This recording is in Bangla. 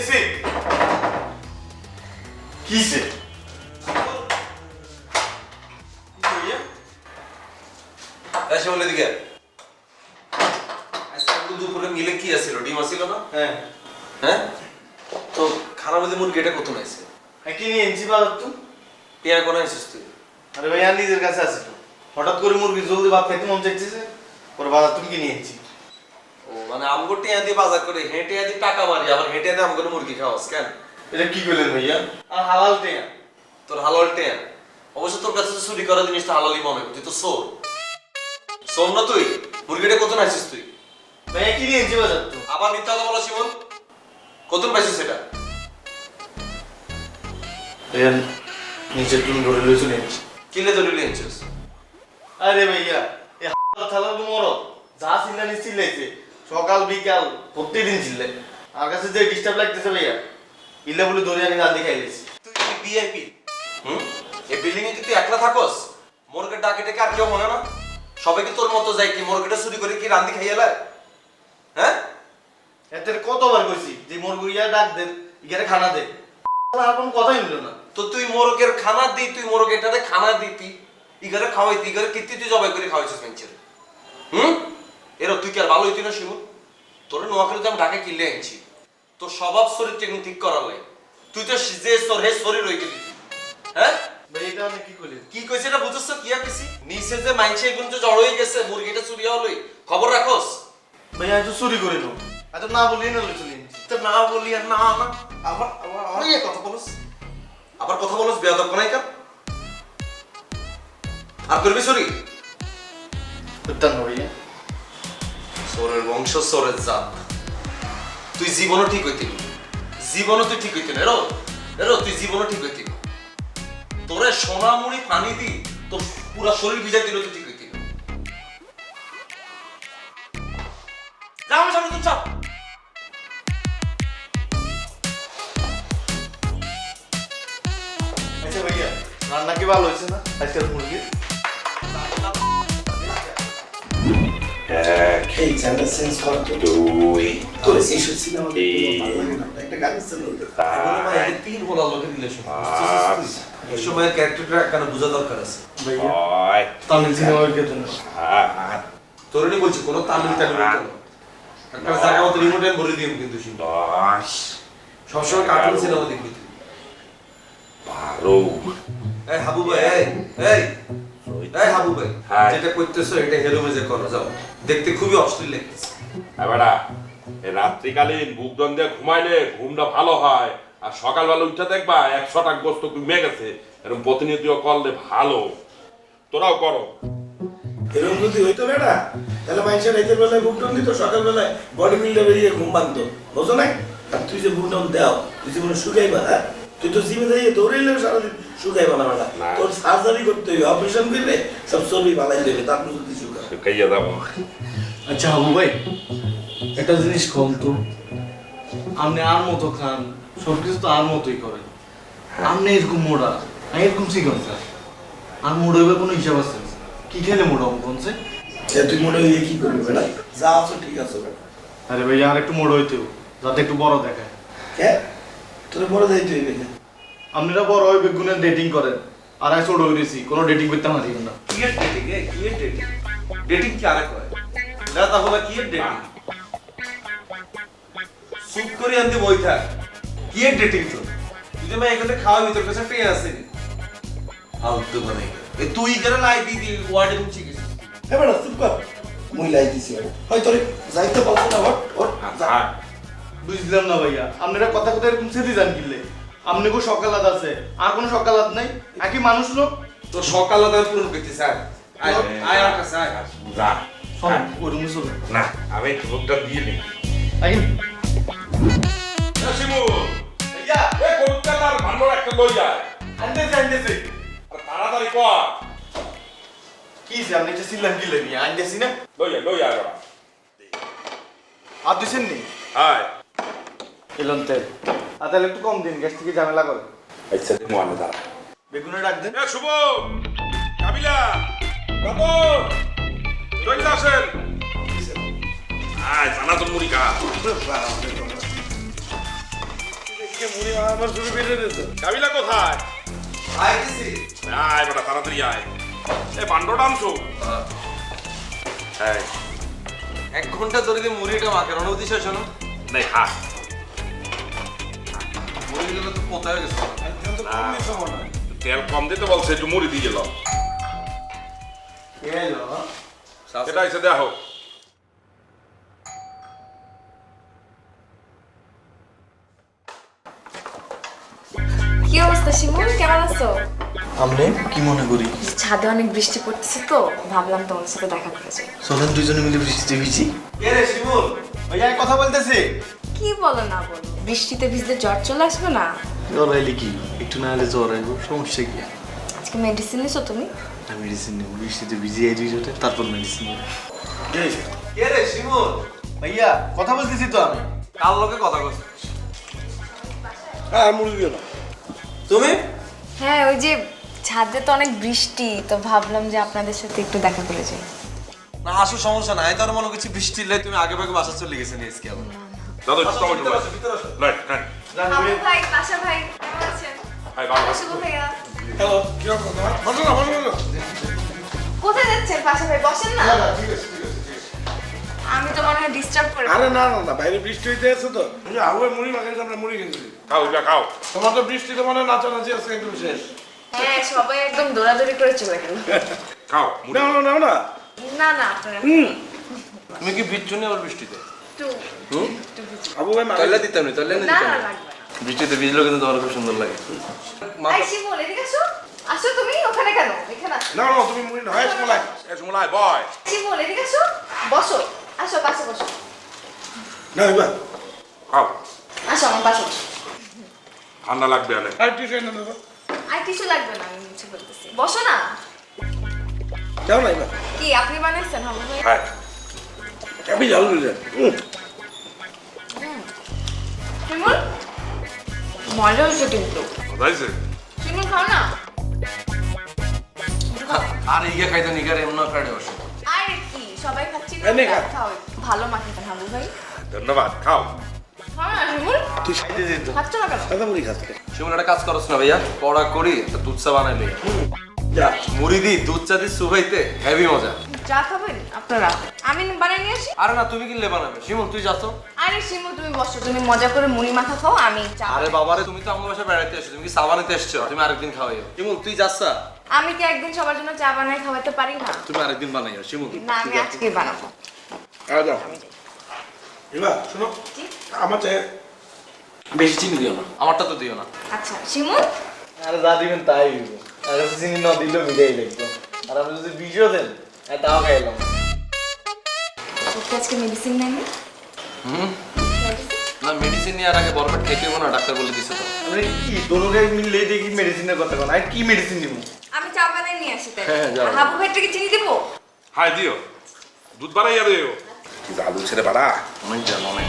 এসে কিসে এসে বলে দিকে দুপুরে মিলে কি আছিল ডিম আছিল না হ্যাঁ হ্যাঁ তো খানা মধ্যে মুরগি এটা কত নাইছে কি নিয়ে এনেছি বাজার তো টিয়া কোন আইছিস তুই আরে ভাই আর নিজের কাছে তো হঠাৎ করে মুরগি জলদি ভাত খাইতে মন চাইতেছে পরে বাজার তুমি কিনে এনেছি ও মানে আমগো টিয়া দিয়ে বাজার করে হেঁটে দিয়ে টাকা মারি আবার হেঁটে দিয়ে আমগো মুরগি খাওয়াস কেন এটা কি করলেন ভাইয়া? আর হালাল টেয়া। তোর হালাল টিয়া। অবশ্য তোর কাছে তো চুরি করা জিনিসটা হালালই মনে। তুই তো সোর সোর না তুই? মুরগিটা কত নাইছিস তুই? ভাইয়া কি নিয়ে এনেছি বাজার তো? আবার মিথ্যা কথা বলো শিমন কত পাইছিস সেটা ভাইয়া নিচে তুমি ধরে লইছো নিয়েছি কিলে ধরে লিয়েছিস আরে ভাইয়া এই হালাল থালাল মরদ। যা চিল্লানি চিল্লাইছে। সকাল বিকাল প্রত্যেকদিন চিল্লাই আর কাছে যে ডিস্টার্ব লাগতেছে ভাইয়া ইল্লা বলে ধরে আনি রান্দি খাইলেছি তুই কি ভিআইপি হুম? এই বিল্ডিং এ কি তুই একলা থাকস? মোরগের ডাকে ডেকে আর কেউ মনে না? সবাই কি তোর মতো যায় কি মোরগেটা চুরি করে কি রান্দি খাইয়ে হ্যাঁ? এতে কতবার কইছি যে মোর গুইয়া ডাক দেন ইগারে খানা দে। আর কোনো কথাই নিল না। তো তুই মোরগের খানা দি তুই মোরগেটারে খানা দিতি ইগারে খাওয়াইতি ইগারে কিত্তি তুই জবাই করে খাওয়াইছিস মেঞ্চের হুম? এর তুই কি আর ভালো হইতি না শিমুন তোর নোয়াখালীতে আমি ঢাকা কিনলে আনছি তোর স্বভাব চরিত্র একদম ঠিক করার লাই তুই তো যে হে শরীর হয়ে গেলি হ্যাঁ? এটা আমি কি কইছে এটা বুঝছস কি আর কিছু নিচে যে এগুন যে জড় হয়ে গেছে মুরগিটা চুরি হলই খবর রাখোস? ভাই তো চুরি করে নো। এত না বলি না নিন তো না বলি আর না না আবার আবার কথা বলস। আবার কথা বলস বেয়াদব কোনাই কার আর করবি চুরি? ভাইয়া। সোরের বংশ, সোরের জাত তুই জীবনও ঠিক হইতি। জীবনও তুই ঠিক হইতি এরো এরো তুই জীবনও ঠিক হইতি। তোরে সোনা মুড়ি পানি দি, তোর পুরা শরীর ভিজা দিল তুই ঠিক হইতি। যা আমার সামনে তুই চাপ আচ্ছা ভাইয়া, রান্না কি ভালো হয়েছে না আজকের মুরগি এই চ্যানেল চেঞ্জ কর দুই তোর সিনেমা ভালো লাগে না একটা গান চ্যানেল চার তিন বলা লোকের রিলেশন এই সময়ের ক্যারেক্টারটা কেন বোঝা দরকার আছে ছয় তামিল সিনেমা কেতন সাত তোরনি বলছি কোনো তামিল কেন একটা জায়গা মতো রিমোট বলে দিম কিন্তু সবসময় কার্টুন সিনেমা দেখবি তুই বারো এই হাবু ভাই এই এই। এই হাবু ভাই হ্যাঁ। যেটা করতেছো এটা হেরো করো যাও। দেখতে খুবই অশ্লীল লাগতেছে। এবারা রাত্রিকালীন বুক দন ঘুমাইলে ঘুমটা ভালো হয় আর সকালবেলা উঠে দেখবা একশো টাকা গোস্ত কমে গেছে। এরকম প্রতিনিয়ত করলে ভালো। তোরাও করো। এরকম যদি হইতো বেটা তাহলে মানুষের রাতের বেলায় বুক টান দিত সকালবেলায় বডি বিল্ডার বেরিয়ে ঘুম ভাঙতো। বুঝো নাই? আর তুই যে বুক টান দেও তুই যে মনে শুকাইবা হ্যাঁ? তুই তো জিমে যাইয়ে দৌড়াইলেও সারাদিন শুকাইবা না তোর সার্জারি করতে হইবে অপারেশন করলে সব চর্বি বালাই দেবে তারপর যদি শুকা শুকাইয়া যাব। আচ্ছা হাবু ভাই একটা জিনিস কম তো। আপনি আর মতো খান সব কিছু তো আর মতোই করেন। আপনি এরকম মোড়া আমি এরকম চিকন খান আর মোড়া হইবার কোনো হিসাব আছে? না। কি খেলে মোড়া হব তুই মনে হইয়ে কি করবি বেটা? যা আছো ঠিক আছে বেটা। আরে ভাই আর একটু মোড়া হইতেও যাতে একটু বড় দেখায়। কে? তোর বড় যাইতে হইবে না আপনারা বড় হইবে গুণের ডেটিং করেন। আর আমি ছোট হইতেছি কোনো ডেটিং করতে পারি না। কি এর ডেটিং এ কি এর ডেটিং ডেটিং কি আরে কয় না তাহলে কি এর ডেটিং সুপ করে আনতে বই থাক। কি এর ডেটিং তো তুই মেয়ে এখানে খাওয়া ভিতর কাছে পেয়ে আসেনি আলতু বানাই এ তুই করে লাই দি দি ওয়ার্ডে মুছি গেছিস। এ বেটা চুপ কর। মুই লাই দিছি হয় তোরে যাইতে পারব না হট হট। বুঝলাম না ভাইয়া। আপনারা কথা কথা এরকম সেদি যান কিনলে। আপনি কো সকালাত আছে। আর কোনো সকালাত নাই? একই মানুষ লোক? তো সকালে তার পূরণ করতে স্যার আয় আয় আমার কাছে আয়। যা। সব ওই রুমে চলে। না আমি দিয়ে শিমু ভাইয়া। এ গরুটা তার ভালো একটা লই যায়। আনতেছে আনতেছে আর তাড়াতাড়ি কর। কি সে আপনি কিনলে নিয়ে আনতেছি না? লই আয় লই আর দিছেন নি? হাই এলন তেল আর তাহলে একটু কম দিন গ্যাস থেকে ঝামেলা করে। আচ্ছা দিমু আমি দাঁড়া বেগুনে ডাক দেন এ শুভ! কাবিলা! বাবু! চলে আসেন। আয় জানা তো মুড়ি খা মুড়ি মাখানোর শুরু করে দিয়েছে। কাবিলা কোথায়? আইতেছি। আয় বেটা তাড়াতাড়ি আয়। এ বান্ডটা আনছো এক ঘণ্টা ধরে দিয়ে মুড়িটা মাখের অনুভূতি শেষ হলো। নাই খা। হয়ে গেছে। তেল কম দিতে বলছে একটু মুড়ি দিয়ে গেল এটা এসে দেখো। কি অবস্থা শিমুল? কেমন আছো? আমনে কি মনে করি? ছাদে অনেক বৃষ্টি পড়তেছে তো ভাবলাম তোমার সাথে দেখা করে যাই চলেন দুজনে মিলে বৃষ্টিতে ভিজি। কে রে শিমুল? ভাইয়া কথা বলতেছে। কি বলো না বলো বৃষ্টিতে ভিজলে জ্বর চলে আসবে না? জ্বর আইলে কি একটু না হলে জ্বর আইব সমস্যা কি আজকে মেডিসিন নিছো তুমি আমি মেডিসিন নেব বৃষ্টিতে জোটে তারপর মেডিসিন নেব কি রে শিমুল? ভাইয়া কথা বলতেছি তো আমি। কার লোকে কথা কইছ। হ্যাঁ মুড়ি না তুমি? হ্যাঁ ওই যে ছাদে তো অনেক বৃষ্টি তো ভাবলাম যে আপনাদের সাথে একটু দেখা করে যাই। না আসো সমস্যা নাই। তোর মনে কিছু বৃষ্টি এলে তুমি আগে ভাগে বাসা চলে গেছে নিয়ে আজকে আবার। দাদু একটু টমেটো ভিতরে আসো, ভিতরে আসো। Right right. আবু ভাই পাশা ভাই কেমন আছেন? হাই বাবা শুভ ভাইয়া। হ্যালো কি রকম বসো না বসো বসো কোথায় যাচ্ছেন পাশা ভাই? বসেন না। আমি তো মনে হয় ডিস্টার্ব করে আরে না না না বাইরে বৃষ্টি হইতে আছে তো। ওই যে মুড়ি আমরা মুড়ি খেয়েছি খাও এটা খাও। তোমার তো বৃষ্টিতে মনে হয় নাচানাচি আছে একদম শেষ। হ্যাঁ সবাই একদম দৌড়াদৌড়ি করে চলে গেল। খাও মুড়ি। নাও না না। না না আপনারা তুমি কি নি আবার বৃষ্টিতে? ভিজো। আবু ভাই মাখাইছে দিতাম নি তাহলে না না লাগবে না। বৃষ্টিতে ভিজলেও কিন্তু তোমার খুব সুন্দর লাগে। আই শিমুল এদিকে আসো। আসো তুমি ওখানে কেন? এখানে আসো। না না তুমি মুড়ি হয় সময় এ সমলাই বয়। শিমুল এদিকে আসো। বসো। আসো পাশে বসো। না এবার। খাও আসো আমার পাশে বসো। ঠান্ডা লাগবে অনেক আর টিউশন না দাদা আর কিছু লাগবে না আমি বলতেছি। বসো না। যাও না এবার। কি আপনি বানাইছেন? হাবু ভাই হ্যাঁ। আমি জাল দিলে শিমুল? মজা হয়েছে কিন্তু। যাইছে শিমুল খাও না। আর ইগে খাইতে নিগার এমন ফ্রাইডে বসে। আরে কি? সবাই খাচ্ছি তো, খাও। ভালো মাখিতেন হাবু ভাই। ধন্যবাদ খাও। তুই খাইতে যেত খাচ্ছ না কেন? সাদা মুড়ি খাচ্ছে? শিমুল একটা কাজ করছ না ভাইয়া পড়া করি একটা দুধ চা বানাইলে যা। মুড়ি দি দুধ চা দি সুবাইতে হেভি মজা। চা খাবেন আপনারা আমি বানিয়ে নিয়ে আসি। আরে না তুমি কিনলে বানাবে? শিমুল তুই যাচ্ছ আরে শিমুল তুমি বসো তুমি মজা করে মুড়ি মাখা খাও আমি চা আরে বাবারে তুমি তো আমার বাসায় বেড়াইতে এসছো তুমি কি চা বানাইতে এসছো? তুমি আরেকদিন খাওয়াইও শিমুল তুই যাচ্ছা আমি কি একদিন সবার জন্য চা বানাই খাওয়াতে পারি না? তুমি আরেকদিন বানাইও শিমুল। না আমি আজকে বানাবো। আর যাও এবার শোনো আমার চাই বেশি চিনি দিও না। আমারটা তো দিও না। আচ্ছা শিমুল? আর যা দিবেন তাই হইব। আর চিনি না দিলেও মিটাই লাগবে। আর আপনি যদি বিষও দেন। হ্যাঁ, তাও খাইলাম ওকে আজকে মেডিসিন নেন হুম? না মেডিসিন নেওয়ার আগে বরফেট খেতে হব না ডাক্তার বলে দিছে তো। আরে কি দোনো গায়ে মিললে দেখি মেডিসিনের কথা কোন আর কি মেডিসিন দিব? আমি চা বানাই নিয়ে আসি তাই হ্যাঁ, যাও। হাবু ভাইটাকে চিনি দেব? হ্যাঁ দিও। দুধ বাড়াইয়া দিও। কি জাদু ছেড়ে বাড়া? অনেক জানো অনেক।